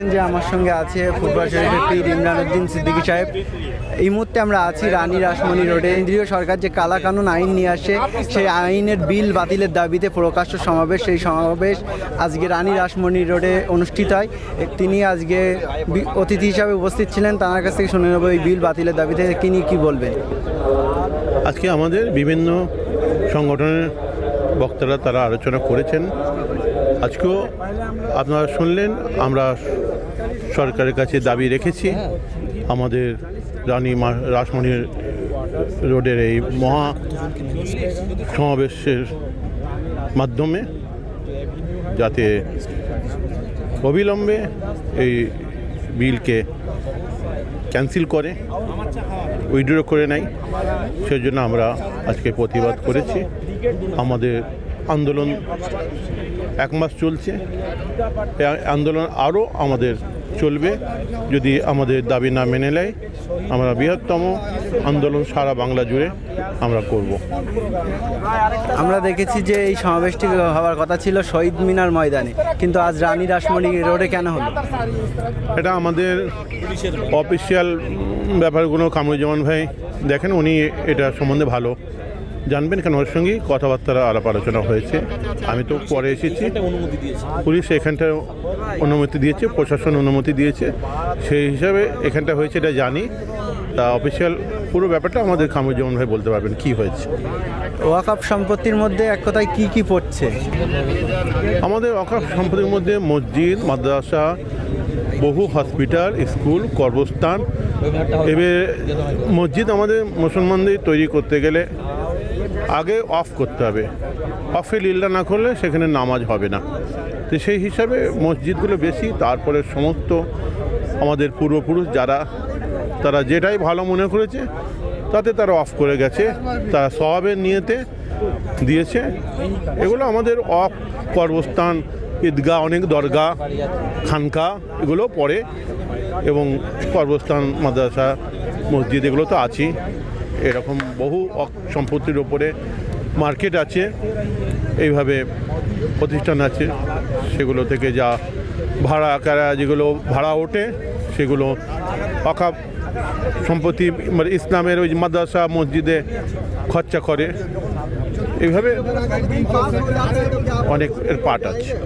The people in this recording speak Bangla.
যে আমার সঙ্গে আছে ফুটবল শরীফের পীর ইমরান উদ্দিন সিদ্দিকী সাহেব। এই মুহূর্তে আমরা আছি রানী রাসমণি রোডে। কেন্দ্রীয় সরকার যে কালা কানুন আইন নিয়ে আসে, সেই আইনের বিল বাতিলের দাবিতে প্রকাশ্য সমাবেশ, সেই সমাবেশ আজকে রানী রাসমণি রোডে অনুষ্ঠিত হয়। তিনি আজকে অতিথি হিসাবে উপস্থিত ছিলেন। তার কাছ থেকে শুনে নেব এই বিল বাতিলের দাবিতে তিনি কি বলবেন? আজকে আমাদের বিভিন্ন সংগঠনের বক্তারা তারা আলোচনা করেছেন। আজকেও আপনারা শুনলেন, আমরা সরকারের কাছে দাবি রেখেছি। আমাদের রানী রাসমণির রোডের এই মহা সমাবেশের মাধ্যমে যাতে অবিলম্বে এই বিলকে ক্যান্সেল করে উইড্রো করে নেয়। সেজন্য আমরা আজকে প্রতিবাদ করেছি। আমাদের আন্দোলন এক মাস চলছে। আন্দোলন আরও আমাদের চলবে। যদি আমাদের দাবি না মেনে নেয় আমরা বৃহত্তম আন্দোলন সারা বাংলা জুড়ে আমরা করব। আমরা দেখেছি যে এই সমাবেশটি হওয়ার কথা ছিল শহীদ মিনার ময়দানে। কিন্তু আজ রানী রাসমণি রোডে কেন হলো? এটা আমাদের অফিসিয়াল ব্যাপারগুলো কামরুজ্জামান ভাই দেখেন উনি এটা সম্বন্ধে ভালো। জানবেন কেন ওর সঙ্গেই কথাবার্তা আলাপ আলোচনা হয়েছে। আমি তো পরে এসেছি। পুলিশ এখানটা অনুমতি দিয়েছে প্রশাসন অনুমতি দিয়েছে। সেই হিসাবে এখানটা হয়েছে এটা জানি। তা অফিসিয়াল পুরো ব্যাপারটা আমাদের কামরুজ্জামান ভাই বলতে পারবেন কি হয়েছে। ওয়াকআপ সম্পত্তির মধ্যে এক কথায় কি কি পড়ছে? আমাদের অকাশ সম্পত্তির মধ্যে মসজিদ মাদ্রাসা বহু হসপিটাল স্কুল কর্মস্থান এবার মসজিদ আমাদের মুসলমানদের তৈরি করতে গেলে আগে অফ করতে হবে। অফে লিল্লা না করলে সেখানে নামাজ হবে না। তো সেই হিসাবে মসজিদগুলো বেশি, তারপরে সমস্ত আমাদের পূর্বপুরুষ যারা, তারা যেটাই ভালো মনে করেছে, তাতে তারা অফ করে গেছে। তারা সবাবের নিয়েতে দিয়েছে। এগুলো আমাদের অফ কর্মস্থান ঈদগাহ, অনেক দরগা, খানকা, এগুলো পড়ে এবং কর্মস্থান মাদ্রাসা, মসজিদ, এগুলো তো আছেই। এরকম বহু অক- সম্পত্তির ওপরে মার্কেট আছে, এইভাবে প্রতিষ্ঠান আছে, সেগুলো থেকে যা ভাড়া আকারে যেগুলো ভাড়া ওঠে, সেগুলো অকাপ সম্পত্তি মানে ইসলামের ওই মাদ্রাসা, মসজিদে খরচা করে। এইভাবে অনেক এর পার্ট আছে।